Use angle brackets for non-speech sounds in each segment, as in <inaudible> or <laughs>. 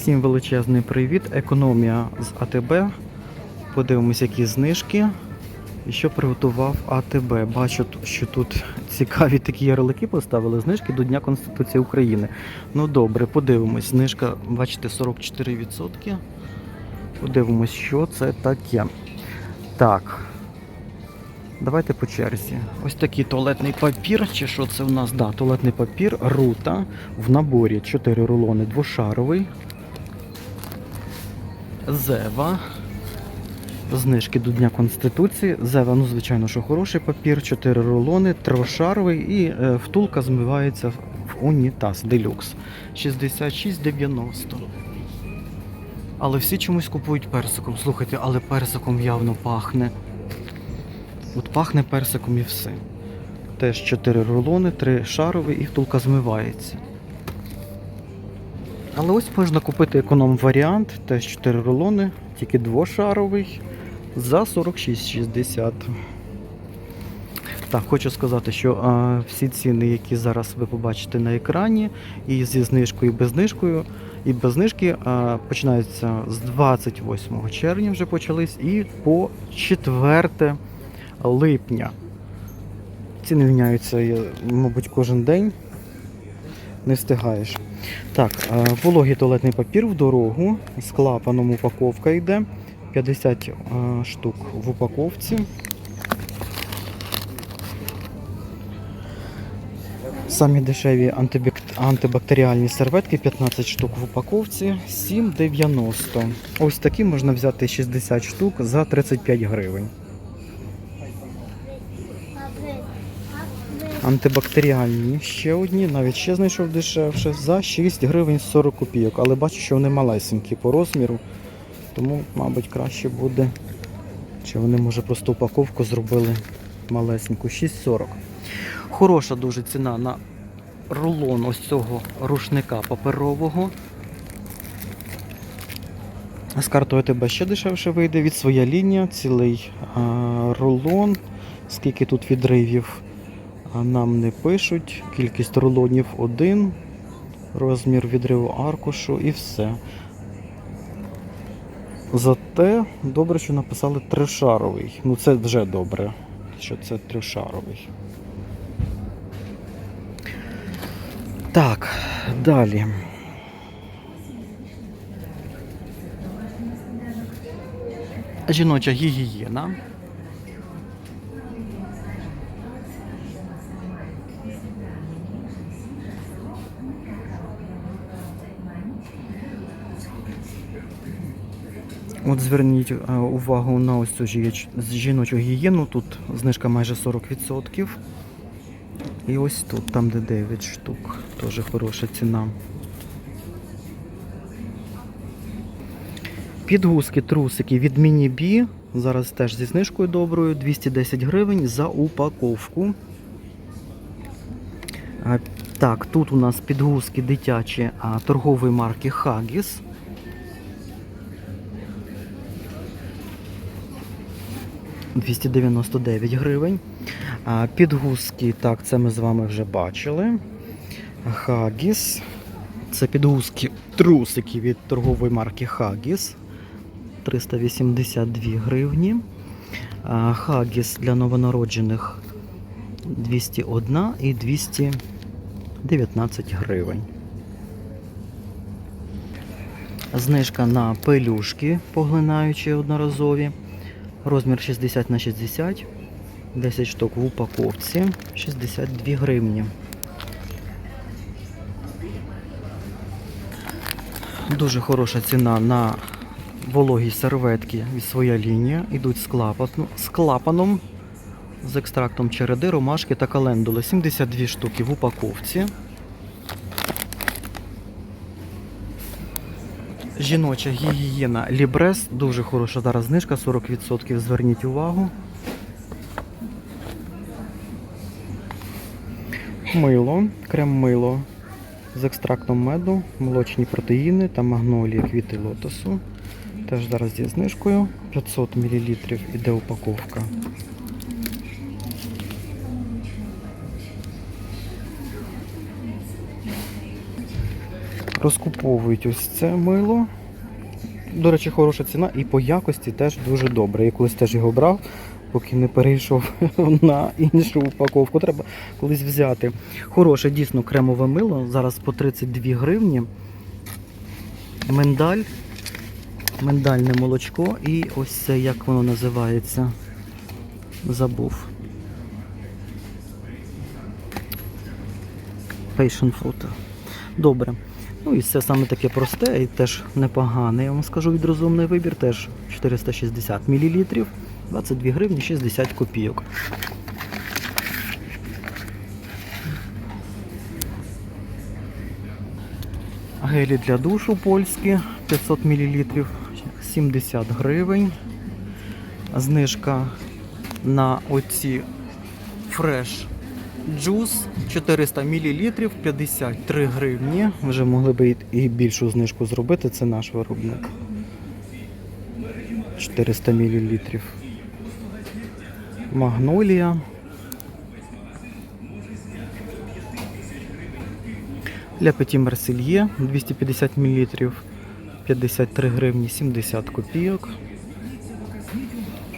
Всім величезний привіт. Економія з АТБ. Подивимось, які знижки. І що приготував АТБ. Бачу, що тут <laughs> цікаві такі ярлики поставили. Знижки до Дня Конституції України. Ну добре, подивимось. Знижка, бачите, 44%. Подивимось, що це таке. Так. Давайте по черзі. Ось такий туалетний папір, чи що це в нас? Да, туалетний папір, рута в наборі 4 рулони двошаровий. Зева. Знижки до Дня Конституції. Зева, ну, звичайно, що хороший папір, 4 рулони, трошаровий і е, втулка змивається в унітаз делюкс. 66,90. Але всі чомусь купують персиком. Слухайте, але персиком явно пахне. От пахне персиком і все. Теж 4 рулони, 3 шарові і втулка змивається. Але ось можна купити економ-варіант, теж 4 рулони, тільки двошаровий за 46,60. Так, хочу сказати, що а, всі ціни, які зараз ви побачите на екрані, і зі знижкою, і без знижкою, і без знижки а, починаються з 28 червня вже почались і по 4 липня. Ціни міняються, мабуть, кожен день. Не встигаєш. Так, е, вологий туалетний папір в дорогу. З клапаном упаковка йде. 50 е, штук в упаковці. Самі дешеві антибактеріальні серветки 15 штук в упаковці, 7,90. Ось такі можна взяти 60 штук за 35 гривень. Антибактеріальні ще одні, навіть ще знайшов дешевше, за 6 гривень 40 копійок. Але бачу, що вони малесенькі по розміру, тому, мабуть, краще буде. Чи вони, може, просто упаковку зробили малесеньку. 6,40. Хороша дуже ціна на рулон ось цього рушника паперового. З картою тебе ще дешевше вийде від своя лінія, цілий а, рулон. Скільки тут відривів а, нам не пишуть. Кількість рулонів один, розмір відриву аркушу і все. Зате добре, що написали тришаровий. Ну це вже добре, що це тришаровий. Так, далі. Жіноча гігієна. От зверніть е, увагу на ось цю жіночу гігієну. Тут знижка майже 40%. І ось тут, там де 9 штук, теж хороша ціна. Підгузки, трусики від Міні-Бі. Зараз теж зі знижкою доброю. 210 гривень за упаковку. Так, тут у нас підгузки дитячі торгової марки Huggies. «299 гривень. Підгузки, так, це ми з вами вже бачили. Хагіс. Це підгузки трусики від торгової марки Хагіс. 382 гривні. Хагіс для новонароджених 201 і 219 гривень. Знижка на пелюшки поглинаючі одноразові. Розмір 60 на 60. 10 штук в упаковці. 62 гривні. Дуже хороша ціна на вологі серветки від своя лінія. Ідуть з, клапану- з клапаном, з екстрактом череди, ромашки та календули. 72 штуки в упаковці. Жіноча гігієна Лібрес. Дуже хороша зараз знижка, 40%. Зверніть увагу. Мило, крем-мило з екстрактом меду, молочні протеїни та магнолії квіти лотосу. Теж зараз зі знижкою. 500 мл іде упаковка. Розкуповують ось це мило. До речі, хороша ціна і по якості теж дуже добре. Я колись теж його брав, поки не перейшов <laughs> на іншу упаковку. Треба колись взяти. Хороше, дійсно кремове мило. Зараз по 32 гривні. Миндаль. Миндальне молочко і ось це, як воно називається. Забув. Passion fruit. Добре. Ну і все саме таке просте і теж непогане. Я вам скажу від розумний вибір, теж 460 мл, 22 гривні 60 копійок. Гелі для душу польські 500 мл, 70 гривень. Знижка на оці фреш Джус 400 мл 53 гривні. Вже могли б і більшу знижку зробити, це наш виробник. 400 мл. Магнолія. Для Петі Марсельє 250 мл 53 гривні 70 копійок.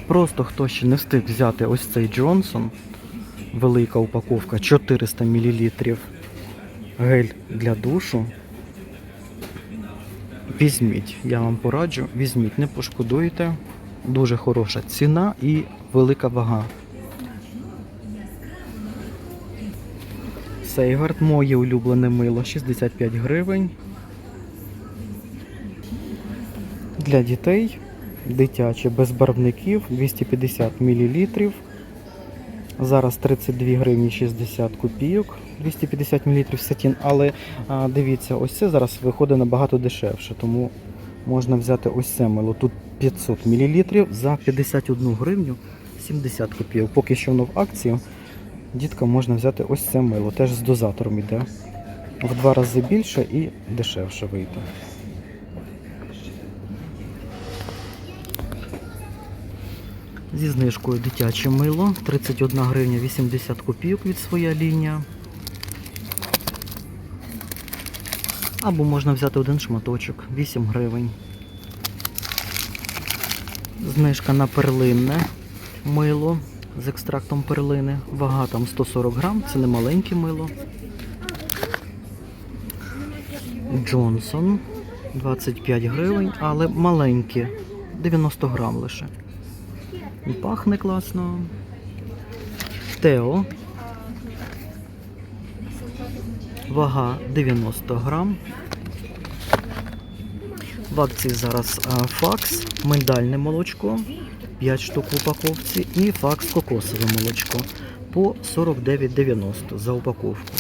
Просто хто ще не встиг взяти ось цей Джонсон велика упаковка 400 мл гель для душу. Візьміть, я вам пораджу, візьміть, не пошкодуєте. Дуже хороша ціна і велика вага. Сейгард, моє улюблене мило 65 гривень. Для дітей дитяче без барвників 250 мл. Зараз 32 гривні 60 копійок, 250 мл сатін, але а, дивіться, ось це зараз виходить набагато дешевше, тому можна взяти ось це мило. Тут 500 мл за 51 гривню 70 копійок. Поки що воно в акції, діткам можна взяти ось це мило, теж з дозатором йде. В два рази більше і дешевше вийде. Зі знижкою дитяче мило 31 гривня 80 копійок від своя лінія. Або можна взяти один шматочок 8 гривень. Знижка на перлинне мило з екстрактом перлини. Вага там 140 грам, це не маленьке мило. Джонсон 25 гривень, але маленьке, 90 грам лише. І пахне класно. Тео. Вага 90 грам. В акції зараз факс, миндальне молочко, 5 штук в упаковці, і факс кокосове молочко по 49,90 за упаковку.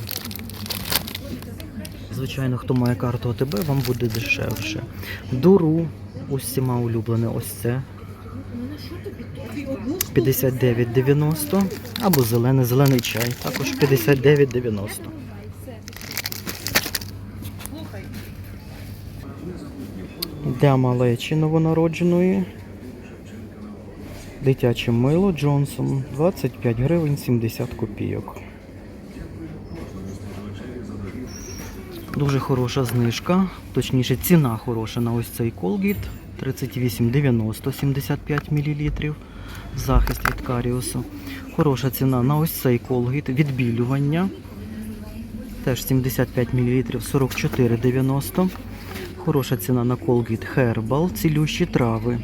Звичайно, хто має карту АТБ, вам буде дешевше. Дуру, усіма улюблене ось це 59,90 або зелений зелений чай, також 59,90. Для малечі новонародженої. Дитяче мило Джонсон 25 гривень 70 копійок. Дуже хороша знижка, точніше ціна хороша на ось цей колгіт 38,90 75 мл. Захист від каріусу. Хороша ціна на ось цей колгіт відбілювання. Теж 75 мл 44,90. Хороша ціна на колгіт Herbal, цілющі трави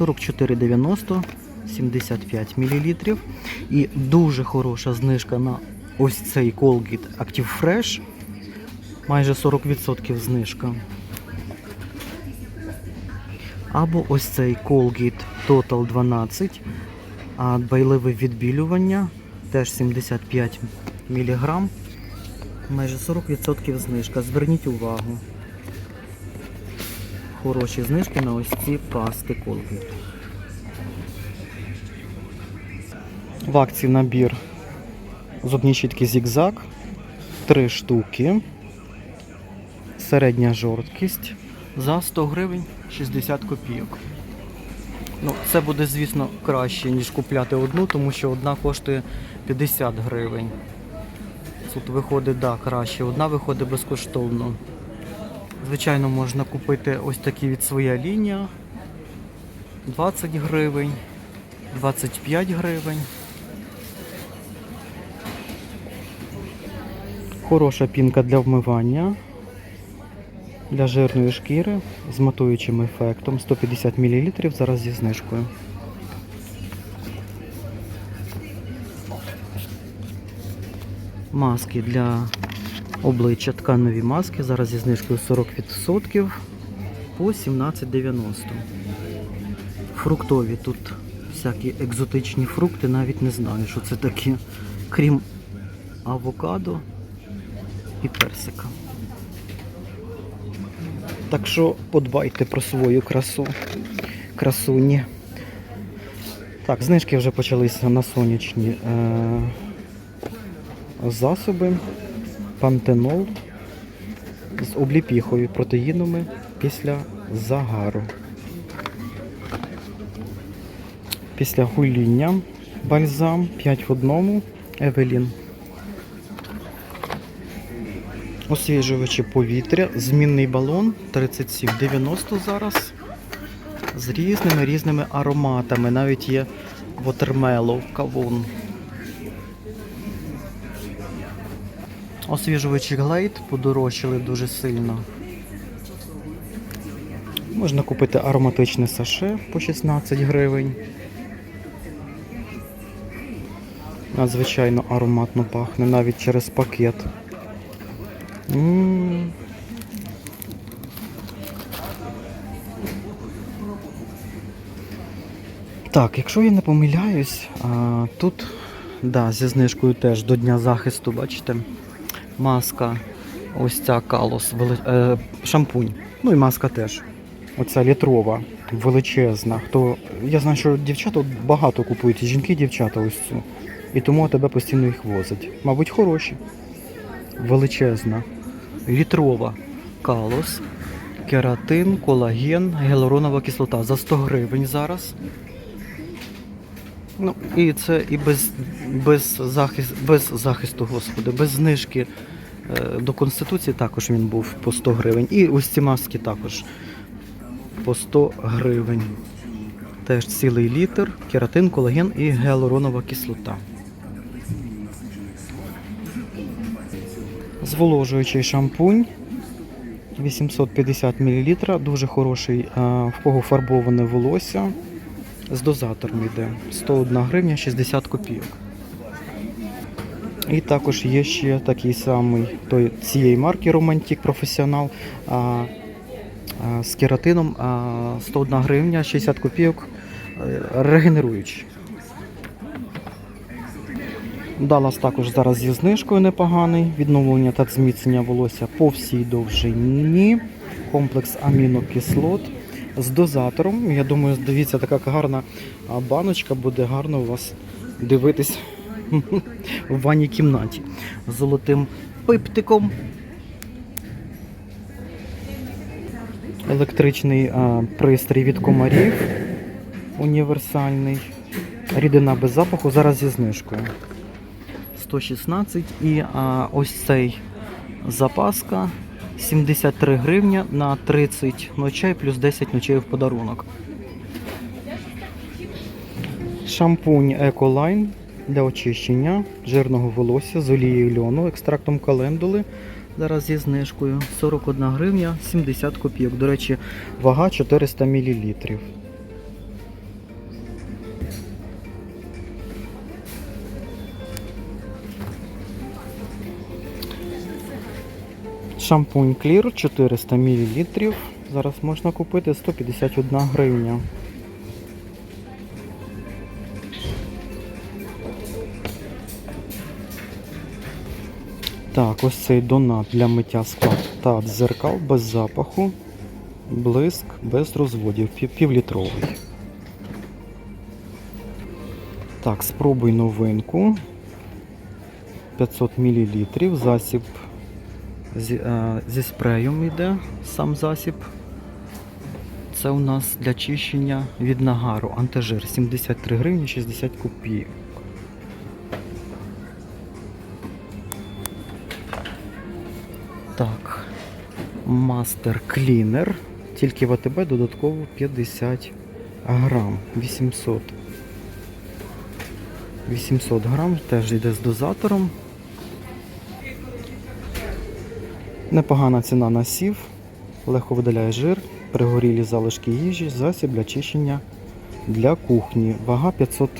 44,90 75 мл. І дуже хороша знижка на ось цей колгіт Active Fresh. Майже 40% знижка. Або ось цей Colgate Total 12, а дбайливе відбілювання, теж 75 мг, майже 40% знижка. Зверніть увагу. Хороші знижки на ось ці пасти Colgate. В акції набір зубні щітки зігзаг 3 штуки. Середня жорсткість за 100 гривень 60 копійок. Ну, це буде, звісно, краще, ніж купляти одну, тому що одна коштує 50 гривень. Тут виходить, да, краще. Одна виходить безкоштовно. Звичайно, можна купити ось такі від своя лінія. 20 гривень, 25 гривень. Хороша пінка для вмивання. Для жирної шкіри з матуючим ефектом 150 мл зараз зі знижкою. Маски для обличчя тканові маски зараз зі знижкою 40% по 17,90. Фруктові тут всякі екзотичні фрукти, навіть не знаю, що це таке, крім авокадо і персика. Так що подбайте про свою красу. Красуні. Так, знижки вже почалися на сонячні е- засоби. Пантенол з обліпіхою протеїнами після загару. Після гуління бальзам 5 в одному Евелін. Освіжувачі повітря, змінний балон 37,90 зараз. З різними різними ароматами. Навіть є вотермелов, кавун. Освіжувачі Glade подорожчали дуже сильно. Можна купити ароматичне саше по 16 гривень. Надзвичайно ароматно пахне навіть через пакет. Так, якщо я не помиляюсь, а, тут да, зі знижкою теж до Дня захисту, бачите, маска, ось ця калос, вели... е, шампунь. Ну і маска теж. Оця літрова, величезна. Хто... Я знаю, що дівчата багато купують, і жінки, і дівчата ось цю. І тому тебе постійно їх возять. Мабуть, хороші. Величезна. Літрова калос, кератин, колаген, гіалуронова кислота за 100 гривень зараз. Ну, і це і без, без, захист, без захисту, господи, без знижки е, до Конституції також він був по 100 гривень. І ось ці маски також по 100 гривень. Теж цілий літр, кератин, колаген і гіалуронова кислота. Зволожуючий шампунь 850 мл, дуже хороший, е, в кого фарбоване волосся. З дозатором йде 101 гривня 60 копійок. І також є ще такий самий той, цієї марки Romantic Professional а, з кератином а, 101 гривня 60 копійок е, регенеруючий. Далас також зараз зі знижкою непоганий. Відновлення та зміцнення волосся по всій довжині. Комплекс амінокислот з дозатором. Я думаю, дивіться, така гарна баночка буде гарно у вас дивитись <laughs> в ванній кімнаті. З золотим пиптиком. Електричний а, пристрій від комарів. Універсальний. Рідина без запаху зараз зі знижкою. 116 і а, ось цей запаска 73 гривня на 30 ночей плюс 10 ночей в подарунок. Шампунь Ecoline для очищення жирного волосся з олією льону, екстрактом календули. Зараз зі знижкою 41 гривня 70 копійок. До речі, вага 400 мл. Шампунь Clear 400 мл. Зараз можна купити 151 гривня. Так, ось цей донат для миття скла та дзеркал без запаху, блиск без розводів, півлітровий. Так, спробуй новинку. 500 мл. Засіб зі, е, зі спреєм йде сам засіб. Це у нас для чищення від нагару. Антижир 73 гривні 60 копійок. Так. Мастер Клінер. Тільки в АТБ додатково 50 грам. 800. 800 грам, теж йде з дозатором. Непогана ціна на сів, легко видаляє жир, пригорілі залишки їжі, засіб для чищення для кухні. Вага 500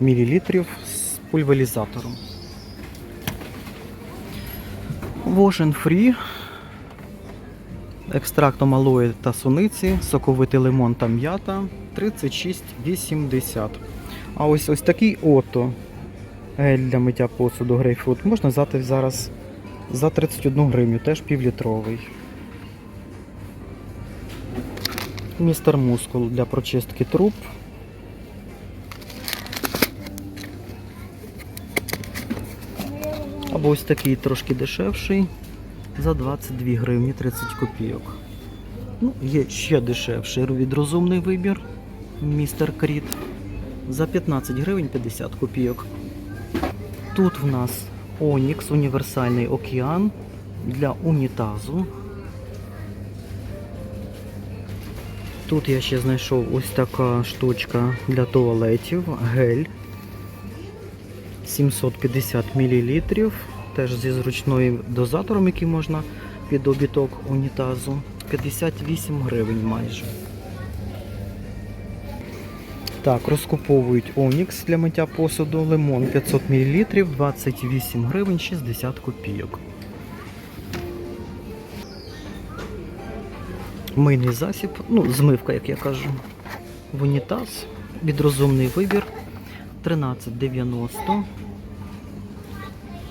мл з пульверізатором. Wash and Free. Екстрактом алої та суниці, соковитий лимон та м'ята 36,80. А ось ось такий ото гель для миття посуду грейпфрут можна взяти зараз за 31 гривню, теж півлітровий. Містер Мускул для прочистки труб. Або ось такий трошки дешевший за 22 гривні 30 копійок. Ну, є ще дешевший від розумний вибір. Містер Кріт за 15 гривень 50 копійок. Тут в нас Онікс універсальний океан для унітазу. Тут я ще знайшов ось така штучка для туалетів, гель 750 мл, теж зі зручною дозатором, який можна під обіток унітазу. 58 гривень майже. Так, розкуповують Онікс для миття посуду, лимон 500 мл, 28 гривень 60 копійок. Мийний засіб, ну, змивка, як я кажу, в унітаз. Відрозумний вибір 13,90.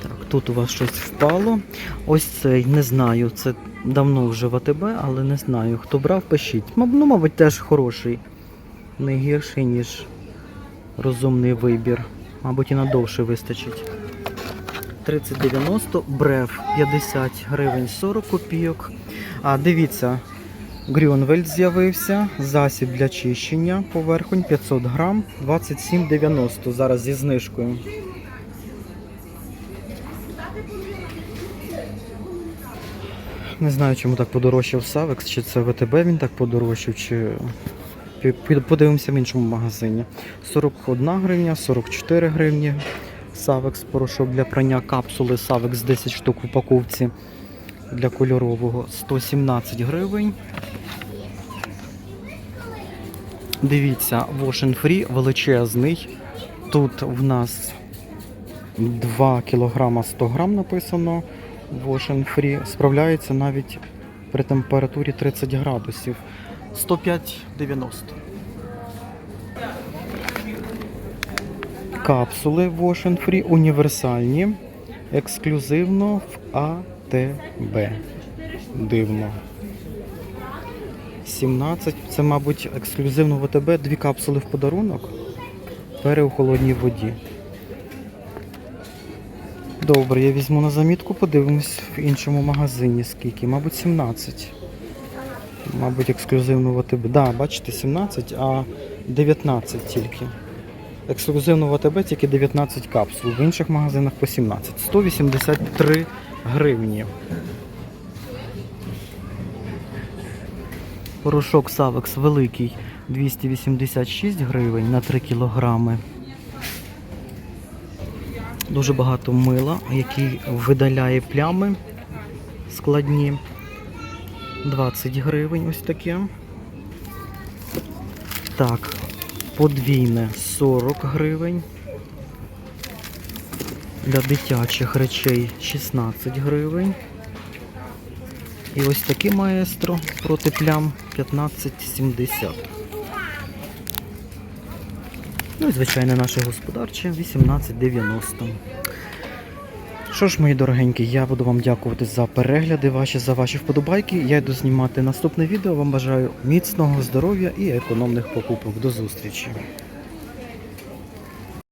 Так, тут у вас щось впало. Ось цей, не знаю, це давно вже в АТБ, але не знаю. Хто брав, пишіть. Ну, мабуть, теж хороший. Не гірший, ніж розумний вибір. Мабуть, і надовше вистачить. 30,90, брев 50 гривень 40 копійок. А дивіться, Грюнвельд з'явився, засіб для чищення поверхонь 500 грам, 27,90 зараз зі знижкою. Не знаю, чому так подорожчав Савекс, чи це ВТБ він так подорожчав, чи подивимося в іншому магазині. 41 гривня, 44 гривні. Савекс порошок для прання капсули Савекс 10 штук в упаковці для кольорового 117 гривень. Дивіться, Wash Free величезний. Тут в нас 2 кг 100 грам написано. Wash Free справляється навіть при температурі 30 градусів. 105,90. Капсули Wash Free універсальні. Ексклюзивно в АТБ. Дивно. 17. Це, мабуть, ексклюзивно в АТБ. Дві капсули в подарунок. Пере у холодній воді. Добре, я візьму на замітку, подивимось в іншому магазині скільки. Мабуть, 17. Мабуть, ексклюзивно в АТБ. Да, бачите, 17, а 19 тільки. Ексклюзивно в АТБ тільки 19 капсул, в інших магазинах по 17. 183 гривні. Порошок Савекс великий 286 гривень на 3 кілограми. Дуже багато мила, який видаляє плями складні. 20 гривень ось таке. Так, подвійне 40 гривень. Для дитячих речей 16 гривень. І ось таке маестро проти плям 15,70. Ну і звичайно наше господарче 18,90. Що ж, мої дорогенькі, я буду вам дякувати за перегляди ваші, за ваші вподобайки. Я йду знімати наступне відео. Вам бажаю міцного здоров'я і економних покупок. До зустрічі!